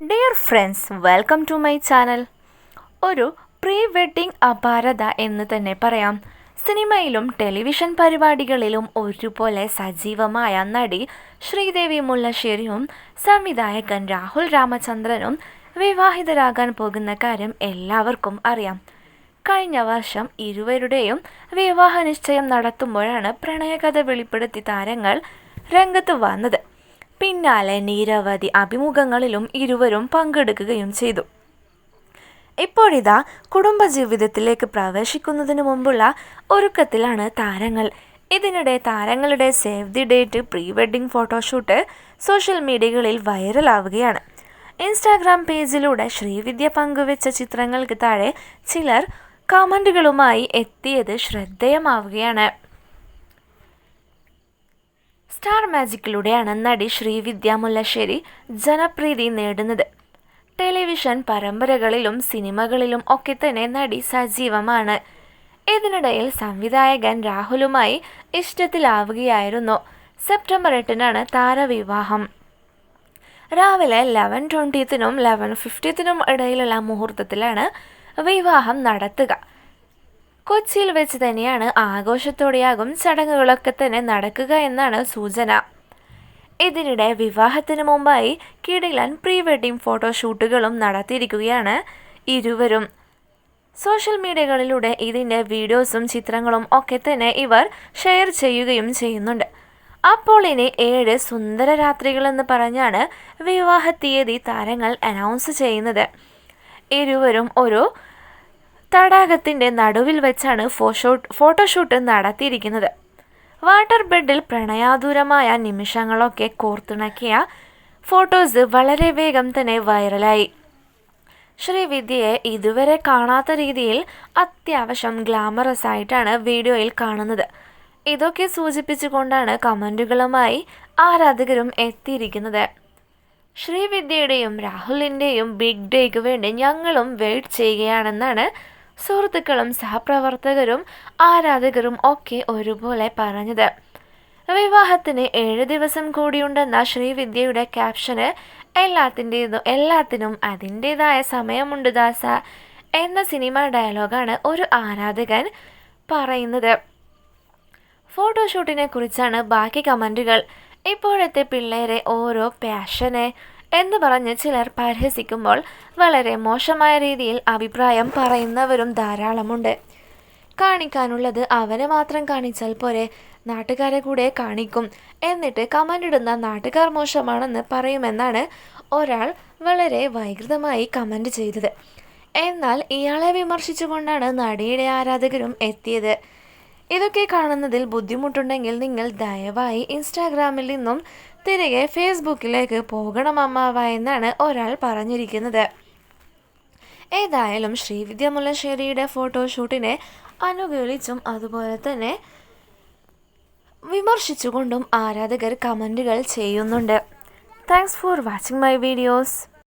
Dear friends welcome to my channel ഒരു pre wedding അപാരത എന്ന് തന്നെ പറയാം. സിനിമയിലും ടെലിവിഷൻ പരിപാടികളിലും ഒരുപോലെ സജീവമായ നടി ശ്രീദേവി മുല്ലശ്ശേരിയും സംവിധായകൻ രാഹുൽ രാമചന്ദ്രനും വിവാഹിതരാകാൻ പോകുന്ന കാര്യം എല്ലാവർക്കും അറിയാം. കഴിഞ്ഞ വർഷം ഇരുവരുടെയും വിവാഹ നിശ്ചയം നടത്തുമ്പോഴാണ് പ്രണയകഥ വെളിപ്പെടുത്തി താരങ്ങൾ രംഗത്ത് വന്നത്. പിന്നാലെ നിരവധി അഭിമുഖങ്ങളിലും ഇരുവരും പങ്കെടുക്കുകയും ചെയ്തു. ഇപ്പോഴിതാ കുടുംബജീവിതത്തിലേക്ക് പ്രവേശിക്കുന്നതിന് മുമ്പുള്ള ഒരുക്കത്തിലാണ് താരങ്ങൾ. ഇതിനിടെ താരങ്ങളുടെ save the date pre wedding photoshoot social മീഡിയകളിൽ വൈറലാവുകയാണ്. ഇൻസ്റ്റാഗ്രാം പേജിലൂടെ ശ്രീവിദ്യ പങ്കുവച്ച ചിത്രങ്ങൾക്ക് താഴെ ചിലർ കമന്റുകളുമായി എത്തിയത് ശ്രദ്ധേയമാവുകയാണ്. സ്റ്റാർ മാജിക്കിലൂടെയാണ് നടി ശ്രീവിദ്യ മുല്ലശ്ശേരി ജനപ്രീതി നേടുന്നത്. ടെലിവിഷൻ പരമ്പരകളിലും സിനിമകളിലും ഒക്കെ തന്നെ നടി സജീവമാണ്. ഇതിനിടയിൽ സംവിധായകൻ രാഹുലുമായി ഇഷ്ടത്തിലാവുകയായിരുന്നു. സെപ്റ്റംബർ എട്ടിനാണ് താരവിവാഹം. രാവിലെ ലെവൻ ട്വന്റീത്തിനും ലെവൻ ഫിഫ്റ്റീത്തിനും ഇടയിലുള്ള മുഹൂർത്തത്തിലാണ് വിവാഹം നടത്തുക. കൊച്ചിയിൽ വെച്ച് തന്നെയാണ് ആഘോഷത്തോടെയാകും ചടങ്ങുകളൊക്കെ തന്നെ നടക്കുക എന്നാണ് സൂചന. ഇതിനിടെ വിവാഹത്തിന് മുമ്പായി കിടിലൻ പ്രീ വെഡിംഗ് ഫോട്ടോഷൂട്ടുകളും നടത്തിയിരിക്കുകയാണ് ഇരുവരും. സോഷ്യൽ മീഡിയകളിലൂടെ ഇതിന്റെ വീഡിയോസും ചിത്രങ്ങളും ഒക്കെ തന്നെ ഇവർ ഷെയർ ചെയ്യുകയും ചെയ്യുന്നുണ്ട്. അപ്പോൾ ഇനി ഏഴ് സുന്ദര രാത്രികളെന്ന് പറഞ്ഞാണ് വിവാഹ തീയതി താരങ്ങൾ അനൗൺസ് ചെയ്യുന്നത്. ഇരുവരും ഒരു തടാകത്തിന്റെ നടുവിൽ വെച്ചാണ് ഫോഷോട്ട് ഫോട്ടോഷൂട്ട് നടത്തിയിരിക്കുന്നത്. വാട്ടർ ബെഡിൽ പ്രണയാതുരമായ നിമിഷങ്ങളൊക്കെ കോർത്തിണക്കിയ ഫോട്ടോസ് വളരെ വേഗം തന്നെ വൈറലായി. ശ്രീവിദ്യയെ ഇതുവരെ കാണാത്ത രീതിയിൽ അത്യാവശ്യം ഗ്ലാമറസ് ആയിട്ടാണ് വീഡിയോയിൽ കാണുന്നത്. ഇതൊക്കെ സൂചിപ്പിച്ചുകൊണ്ടാണ് കമന്റുകളുമായി ആരാധകരും എത്തിയിരിക്കുന്നത്. ശ്രീവിദ്യയുടെയും രാഹുലിന്റെയും ബിഗ് ഡേക്ക് വേണ്ടി ഞങ്ങളും വെയിറ്റ് ചെയ്യുകയാണെന്നാണ് സുഹൃത്തുക്കളും സഹപ്രവർത്തകരും ആരാധകരും ഒക്കെ ഒരുപോലെ പറഞ്ഞത്. വിവാഹത്തിന് ഏഴ് ദിവസം കൂടിയുണ്ടെന്ന ശ്രീവിദ്യയുടെ ക്യാപ്ഷന് എല്ലാത്തിന്റെതും എല്ലാത്തിനും അതിന്റെതായ സമയമുണ്ട് ദാസ എന്ന സിനിമ ഡയലോഗാണ് ഒരു ആരാധകൻ പറയുന്നത്. ഫോട്ടോഷൂട്ടിനെ കുറിച്ചാണ് ബാക്കി കമന്റുകൾ ഇപ്പോഴത്തെ പിള്ളേരെ ഓരോ പാഷനെ എന്ന് പറഞ്ഞ് ചിലർ പരിഹസിക്കുമ്പോൾ വളരെ മോശമായ രീതിയിൽ അഭിപ്രായം പറയുന്നവരും ധാരാളമുണ്ട്. കാണിക്കാനുള്ളത് അവനെ മാത്രം കാണിച്ചാൽ പോരെ നാട്ടുകാരെ കൂടെ കാണിക്കും എന്നിട്ട് കമന്റ് ഇടുന്ന നാട്ടുകാർ മോശമാണെന്ന് പറയുമെന്നാണ് ഒരാൾ വളരെ വൈകൃതമായി കമന്റ് ചെയ്തത്. എന്നാൽ ഇയാളെ വിമർശിച്ചുകൊണ്ടാണ് നടിയുടെ ആരാധകരും എത്തിയത്. ഇതൊക്കെ കാണുന്നതിൽ ബുദ്ധിമുട്ടുണ്ടെങ്കിൽ നിങ്ങൾ ദയവായി ഇൻസ്റ്റാഗ്രാമിൽ നിന്നും തിരികെ ഫേസ്ബുക്കിലേക്ക് പോകണം അമ്മാവ എന്നാണ് ഒരാൾ പറഞ്ഞിരിക്കുന്നത്. ഏതായാലും ശ്രീവിദ്യ മുല്ലശ്ശേരിയുടെ ഫോട്ടോഷൂട്ടിനെ അനുകൂലിച്ചും അതുപോലെ തന്നെ വിമർശിച്ചുകൊണ്ടും ആരാധകർ കമന്റുകൾ ചെയ്യുന്നുണ്ട്. Thanks for watching my videos